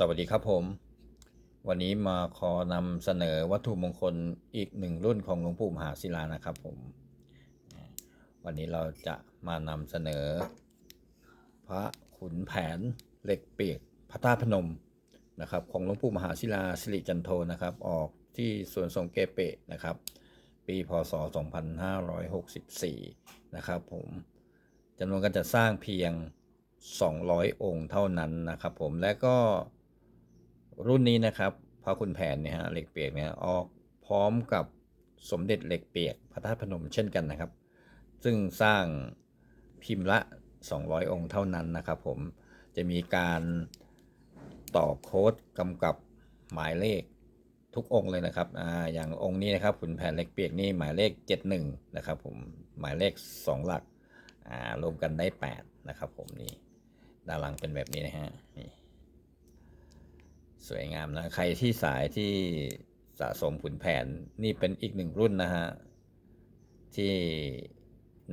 สวัสดีครับผม วันนี้มาขอนำเสนอวัตถุมงคลอีกหนึ่งรุ่นของหลวงปู่มหาศิลานะครับผม วันนี้เราจะมานำเสนอ พระขุนแผนเหล็กเปียกพระธาตุพนมนะครับ ของหลวงปู่มหาศิลาสิริจันโทนะครับ ออกที่สวนสงเกเปะนะครับ ปีพศ 2564 นะครับผมจำนวนการจัดสร้างเพียง 200 องค์เท่านั้นนะครับผมและก็ รุ่นนี้นะครับพระคุณแผนเนี่ยฮะเหล็กเปียกเนี่ยออกพร้อมกับสมเด็จเหล็กเปียกพระธาตุพนมเช่นกันนะครับ ซึ่งสร้างพิมพ์ละ 200 องค์เท่านั้นนะครับผมจะมีการต่อโค้ดกำกับหมายเลขทุกองค์เลยนะครับออย่างองค์นี้นะครับขุนแผนเหล็กเปียกนี่หมายเลข 71 นะครับผมหมายเลข 2 หลักรวมกันได้ 8 นะครับผมนี่ด้านหลังเป็นแบบนี้นะฮะนี่ สวยงามนะ ใครที่สายที่สะสมขุนแผนนี่เป็นอีกหนึ่งรุ่นนะฮะ ที่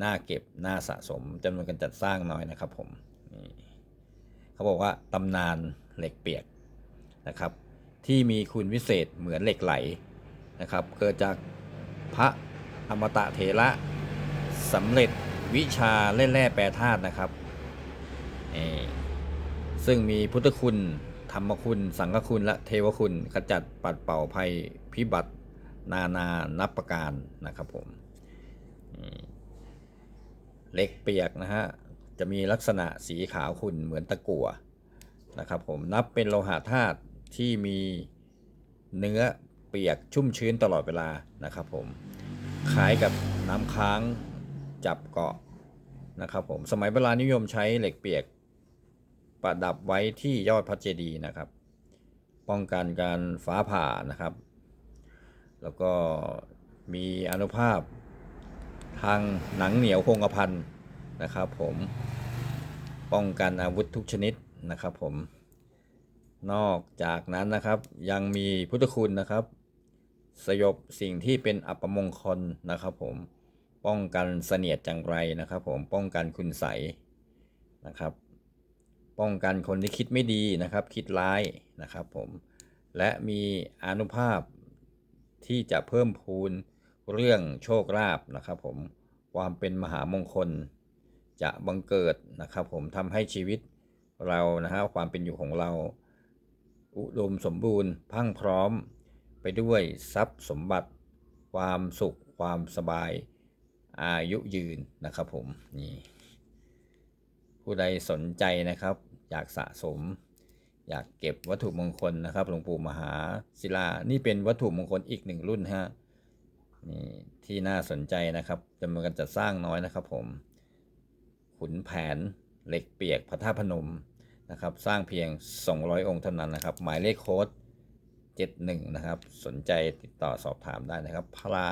น่าเก็บน่าสะสมจำนวนการจัดสร้างน้อยนะครับผมเขาบอกว่าตำนานเหล็กเปียกนะครับ ที่มีคุณวิเศษเหมือนเหล็กไหลนะครับ เกิดจากพระอมตะเถระสำเร็จวิชาเล่นแร่แปรธาตุนะครับ ซึ่งมีพุทธคุณ ธรรมคุณ สังฆคุณ และเทวคุณขจัดปัดเป่าภัยพิบัตินานานับประการนะครับผมเหล็กเปียกนะฮะ จะมีลักษณะสีขาวขุ่นเหมือนตะกั่วนะครับผมนับเป็นโลหะธาตุที่มีเนื้อเปียกชุ่มชื้นตลอดเวลานะครับผมคล้ายกับน้ำค้างจับเกาะนะครับผมสมัยโบราณนิยมใช้เหล็กเปียก ประดับไว้ที่ยอดพระเจดีย์นะครับ ป้องกันการฟ้าผ่านะครับ แล้วก็มีอนุภาพทางหนังเหนียวคงกระพันนะครับ ผมป้องกันอาวุธทุกชนิดนะครับผมนอกจากนั้นนะครับยังมีพุทธคุณนะครับ สยบสิ่งที่เป็นอัปมงคลนะครับผมป้องกันเสนียดจังไรนะครับ ผมป้องกันคุณใสนะครับ ป้องกันคนที่คิดไม่ดีนะครับ คิดร้ายนะครับผมและมีอนุภาพที่จะเพิ่มพูนเรื่องโชคลาภนะครับผมความเป็นมหามงคลจะบังเกิดนะครับผมทำให้ชีวิตเรานะฮะความเป็นอยู่ของเรา อุดมสมบูรณ์พังพร้อมไปด้วยทรัพย์สมบัติ ความสุขความสบายอายุยืนนะครับผมนี่ ผู้ใดสนใจนะครับ อยากสะสม อยากเก็บวัตถุมงคลนะครับหลวงปู่มหาศิลา นี่เป็นวัตถุมงคลอีกหนึ่งรุ่นฮะนี่ที่น่าสนใจนะครับจำนวนการจัดสร้างน้อยนะครับ ผม ขุนแผนเหล็กเปียกพระธาตุพนมนะครับ สร้างเพียง 200 องค์เท่านั้นนะครับ หมายเลขโค้ด71 นะครับ สนใจติดต่อสอบถามได้นะครับพรา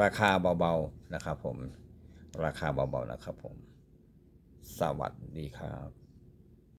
ราคาเบาๆนะครับผม ราคาเบาๆนะครับผม สวัสดีครับ